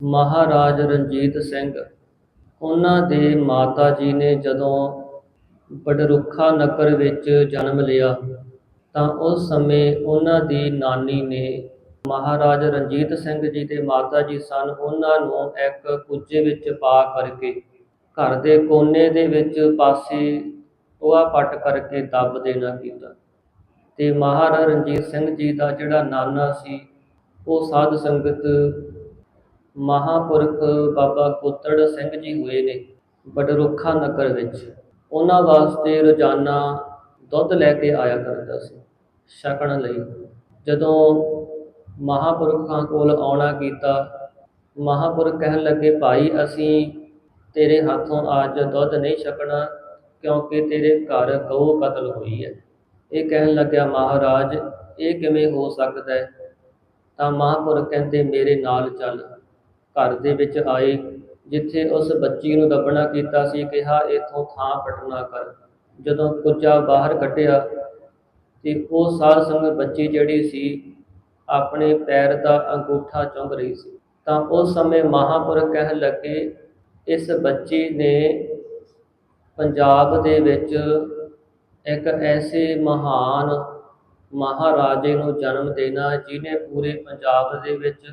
ਮਹਾਰਾਜ ਰਣਜੀਤ ਸਿੰਘ। ਉਹਨਾਂ ਦੇ ਮਾਤਾ ਜੀ ਨੇ ਜਦੋਂ ਬਡਰੁੱਖਾ ਨਗਰ ਵਿੱਚ ਜਨਮ ਲਿਆ, ਤਾਂ ਉਸ ਸਮੇਂ ਉਹਨਾਂ ਦੀ ਨਾਨੀ ਨੇ ਮਹਾਰਾਜ ਰਣਜੀਤ ਸਿੰਘ ਜੀ ਦੇ ਮਾਤਾ ਜੀ ਸਨ, ਉਹਨਾਂ ਨੂੰ ਇੱਕ ਕੁੱਜੇ ਵਿੱਚ ਪਾ ਕਰਕੇ, ਘਰ ਦੇ ਕੋਨੇ ਦੇ ਵਿੱਚ ਪਾਸੇ ਟੋਆ ਪੱਟ ਕਰਕੇ ਦੱਬ ਦੇਣਾ ਕੀਤਾ। ਤੇ ਮਹਾਰਾਜ ਰਣਜੀਤ ਸਿੰਘ ਜੀ ਦਾ ਜਿਹੜਾ ਨਾਨਾ ਸੀ, ਉਹ ਸਾਧ ਸੰਗਤ ਮਹਾਂਪੁਰਖ ਬਾਬਾ ਕੁੱਤੜ ਸਿੰਘ ਜੀ ਹੋਏ ਨੇ ਬਡਰੁੱਖਾ ਨਗਰ ਵਿੱਚ। ਉਹਨਾਂ ਵਾਸਤੇ ਰੋਜ਼ਾਨਾ ਦੁੱਧ ਲੈ ਕੇ ਆਇਆ ਕਰਦਾ ਸੀ, ਛਕਣ ਲਈ। ਜਦੋਂ ਮਹਾਂਪੁਰਖਾਂ ਕੋਲ ਆਉਣਾ ਕੀਤਾ, ਮਹਾਂਪੁਰਖ ਕਹਿਣ ਲੱਗੇ, ਭਾਈ, ਅਸੀਂ ਤੇਰੇ ਹੱਥੋਂ ਅੱਜ ਦੁੱਧ ਨਹੀਂ ਛਕਣਾ ਕਿਉਂਕਿ ਤੇਰੇ ਘਰ ਗਊ ਕਤਲ ਹੋਈ ਹੈ। ਇਹ ਕਹਿਣ ਲੱਗਿਆ, ਮਹਾਰਾਜ, ਇਹ ਕਿਵੇਂ ਹੋ ਸਕਦਾ ਹੈ? ਤਾਂ ਮਹਾਂਪੁਰਖ ਕਹਿੰਦੇ, ਮੇਰੇ ਨਾਲ ਚੱਲ। ਘਰ ਦੇ ਵਿੱਚ ਆਏ, ਜਿੱਥੇ ਉਸ ਬੱਚੀ ਨੂੰ ਦੱਬਣਾ ਕੀਤਾ ਸੀ, ਕਿਹਾ, ਇਥੋਂ ਥਾਂ ਪਟਣਾ ਕਰ। ਜਦੋਂ ਕੁੱਜਾ ਬਾਹਰ ਕੱਢਿਆ ਤੇ ਉਹ ਸਾਧ ਸੰਗਤ ਬੱਚੀ ਜਿਹੜੀ ਸੀ, ਆਪਣੇ ਪੈਰ ਦਾ ਅੰਗੂਠਾ ਚੁੰਗ ਰਹੀ ਸੀ। ਤਾਂ ਉਸ ਸਮੇਂ ਮਹਾਂਪੁਰਖ ਕਹਿਣ ਲੱਗੇ, ਇਸ ਬੱਚੀ ਨੇ ਪੰਜਾਬ ਦੇ ਵਿੱਚ ਇੱਕ ਐਸੇ ਮਹਾਨ ਮਹਾਰਾਜੇ ਨੂੰ ਜਨਮ ਦੇਣਾ, ਜਿਹਨੇ ਪੂਰੇ ਪੰਜਾਬ ਦੇ ਵਿੱਚ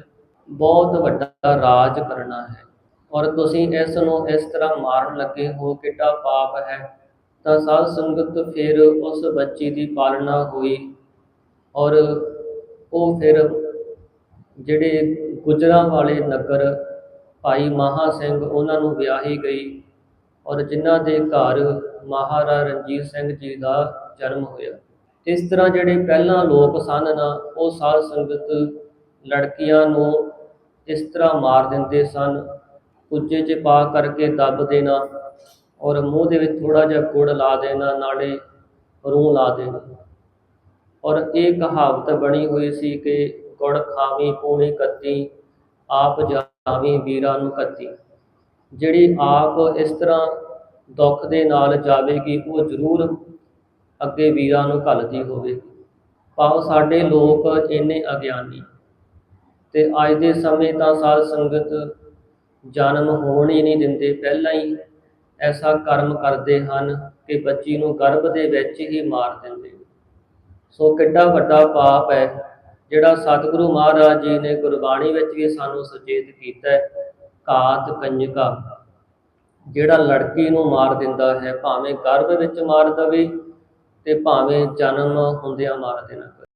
ਬਹੁਤ ਵੱਡਾ ਰਾਜ ਕਰਨਾ ਹੈ। ਔਰ ਤੁਸੀਂ ਇਸ ਨੂੰ ਇਸ ਤਰ੍ਹਾਂ ਮਾਰਨ ਲੱਗੇ ਹੋ, ਕਿੱਡਾ ਪਾਪ ਹੈ। ਤਾਂ ਸਾਧ ਸੰਗਤ ਫਿਰ ਉਸ ਬੱਚੀ ਦੀ ਪਾਲਣਾ ਹੋਈ ਔਰ ਉਹ ਫਿਰ ਜਿਹੜੇ ਗੁਜਰਾਂ ਵਾਲੇ ਨਗਰ ਭਾਈ ਮਹਾ ਸਿੰਘ ਉਹਨਾਂ ਨੂੰ ਵਿਆਹੀ ਗਈ ਔਰ ਜਿਨ੍ਹਾਂ ਦੇ ਘਰ ਮਹਾਰਾਜਾ ਰਣਜੀਤ ਸਿੰਘ ਜੀ ਦਾ ਜਨਮ ਹੋਇਆ। ਇਸ ਤਰ੍ਹਾਂ ਜਿਹੜੇ ਪਹਿਲਾਂ ਲੋਕ ਸਨ ਨਾ, ਉਹ ਸਾਧ ਸੰਗਤ ਲੜਕੀਆਂ ਨੂੰ ਇਸ ਤਰ੍ਹਾਂ ਮਾਰ ਦਿੰਦੇ ਸਨ। ਕੁੱਜੇ 'ਚ ਪਾ ਕਰਕੇ ਦੱਬ ਦੇਣਾ ਔਰ ਮੂੰਹ ਦੇ ਵਿੱਚ ਥੋੜਾ ਜਿਹਾ ਗੁੜ ਲਾ ਦੇਣਾ, ਨਾਲੇ ਰੂੰ ਲਾ ਦੇਣਾ। ਔਰ ਇਹ ਕਹਾਵਤ ਬਣੀ ਹੋਈ ਸੀ ਕਿ ਗੁੜ ਖਾਵੀ ਪੂਣੀ ਕੱਤੀ, ਆਪ ਜਾਵੀਂ, ਵੀਰਾਂ ਨੂੰ ਕੱਤੀ। ਜਿਹੜੀ ਆਪ ਇਸ ਤਰ੍ਹਾਂ ਦੁੱਖ ਦੇ ਨਾਲ ਜਾਵੇਗੀ, ਉਹ ਜ਼ਰੂਰ ਅੱਗੇ ਵੀਰਾਂ ਨੂੰ ਘੱਲਦੀ ਹੋਵੇਗੀ। ਭਾਵ ਸਾਡੇ ਲੋਕ ਇੰਨੇ ਅਗਿਆਨੀ। ਤੇ ਅੱਜ ਦੇ ਸਮੇਂ ਤਾਂ ਸਾਧ ਸੰਗਤ ਜਨਮ ਹੋਣ ਹੀ ਨਹੀਂ ਦਿੰਦੇ, ਪਹਿਲਾਂ ਹੀ ਐਸਾ ਕਰਮ ਕਰਦੇ ਹਨ ਕਿ ਬੱਚੀ ਨੂੰ ਗਰਭ ਦੇ ਵਿੱਚ ਹੀ ਮਾਰ ਦਿੰਦੇ ਸੋ ਕਿੱਡਾ ਵੱਡਾ ਪਾਪ ਹੈ, ਜਿਹੜਾ ਸਤਿਗੁਰੂ ਮਹਾਰਾਜ ਜੀ ਨੇ ਗੁਰਬਾਣੀ ਵਿੱਚ ਵੀ ਸਾਨੂੰ ਸੁਚੇਤ ਕੀਤਾ ਹੈ, ਘਾਤ ਕੰਜਕਾ, ਜਿਹੜਾ ਲੜਕੀ ਨੂੰ ਮਾਰ ਦਿੰਦਾ ਹੈ, ਭਾਵੇਂ ਗਰਭ ਵਿੱਚ ਮਾਰ ਦਵੇ ਤੇ ਭਾਵੇਂ ਜਨਮ ਹੁੰਦਿਆਂ ਮਾਰ ਦੇਣਾ